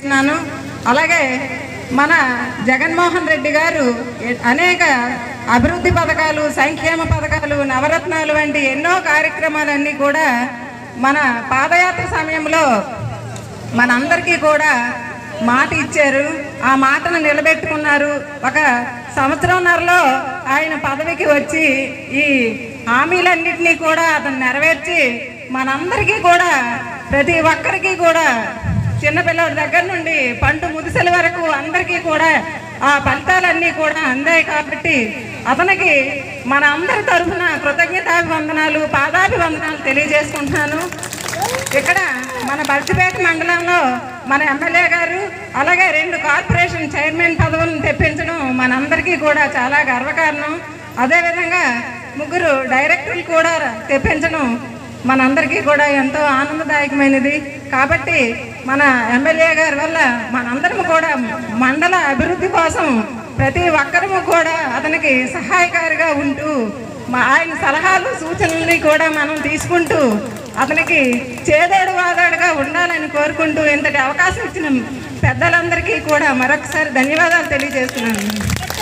చేస్తున్నాను. అలాగే మన జగన్మోహన్ రెడ్డి గారు అనేక అభివృద్ధి పథకాలు సంక్షేమ పథకాలు నవరత్నాలు వంటి ఎన్నో కార్యక్రమాలన్నీ కూడా మన పాదయాత్ర సమయంలో మనందరికీ కూడా మాట ఇచ్చారు. ఆ మాటను నిలబెట్టుకున్నారు. ఒక సంవత్సరంన్నరలో ఆయన పదవికి వచ్చి ఈ హామీలన్నింటినీ కూడా అతను నెరవేర్చి మనందరికీ కూడా ప్రతి ఒక్కరికి కూడా చిన్నపిల్లల దగ్గర నుండి పంట ముదిసల వరకు అందరికీ కూడా ఆ ఫలితాలన్నీ కూడా అందాయి కాబట్టి అతనికి మన అందరి తరఫున కృతజ్ఞతాభివందనాలు పాదాభివందనాలు తెలియజేసుకుంటున్నాను. ఇక్కడ మన బల్సిపేట మండలంలో మన ఎమ్మెల్యే గారు అలాగే రెండు కార్పొరేషన్ చైర్మన్ పదవులను తెప్పించడం మనందరికీ కూడా చాలా గర్వకారణం. అదేవిధంగా ముగ్గురు డైరెక్టర్లు కూడా తెప్పించడం మనందరికీ కూడా ఎంతో ఆనందదాయకమైనది. కాబట్టి మన ఎమ్మెల్యే గారి వల్ల మనందరం కూడా మండల అభివృద్ధి కోసం ప్రతి ఒక్కరము కూడా అతనికి సహాయకారిగా ఉంటూ మా ఆయన సలహాలు సూచనల్ని కూడా మనం తీసుకుంటూ అతనికి చేదోడు వాదోడుగా ఉండాలని కోరుకుంటూ ఇంతటి అవకాశం ఇచ్చిన పెద్దలందరికీ కూడా మరొకసారి ధన్యవాదాలు తెలియజేస్తున్నాను.